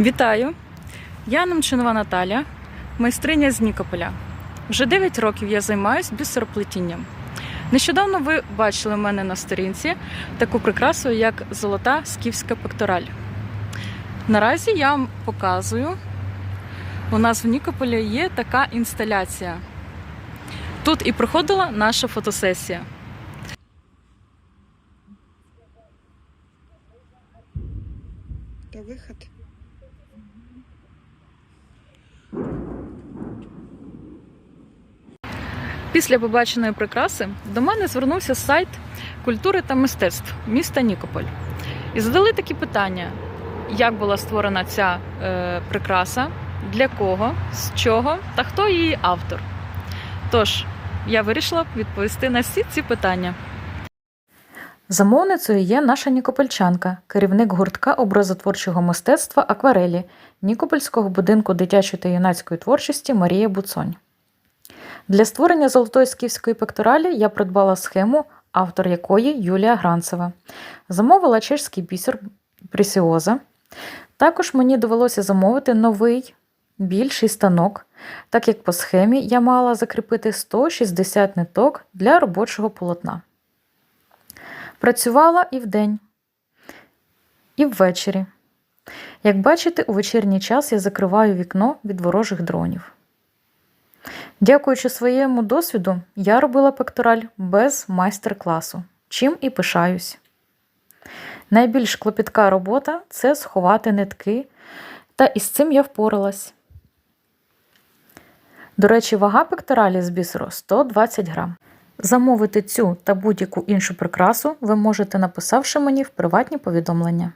Вітаю! Я Немчинова Наталя, майстриня з Нікополя. Вже 9 років я займаюся бісероплетінням. Нещодавно ви бачили в мене на сторінці таку прикрасу, як золота скіфська пектораль. Наразі я вам показую, у нас в Нікополі є така інсталяція. Тут і проходила наша фотосесія. Та виход. Після побаченої прикраси до мене звернувся сайт культури та мистецтв міста Нікополь. І задали такі питання: як була створена ця е, прикраса, для кого, з чого та хто її автор. Тож, я вирішила відповісти на всі ці питання. Замовницею є наша нікопольчанка, керівник гуртка образотворчого мистецтва Акварелі Нікопольського будинку дитячої та юнацької творчості Марія Буцонь. Для створення золотої скіфської пекторалі я придбала схему, автор якої Юлія Гранцева. Замовила чешський бісер Пресіоза. Також мені довелося замовити новий більший станок, так як по схемі я мала закріпити 160 ниток для робочого полотна. Працювала і вдень, і ввечері. Як бачите, у вечірній час я закриваю вікно від ворожих дронів. Дякуючи своєму досвіду, я робила пектораль без майстер-класу, чим і пишаюсь. Найбільш клопітка робота це сховати нитки, та із цим я впоралась. До речі, вага пекторалі з бісеру 120 грам. Замовити цю та будь-яку іншу прикрасу ви можете написавши мені в приватні повідомлення.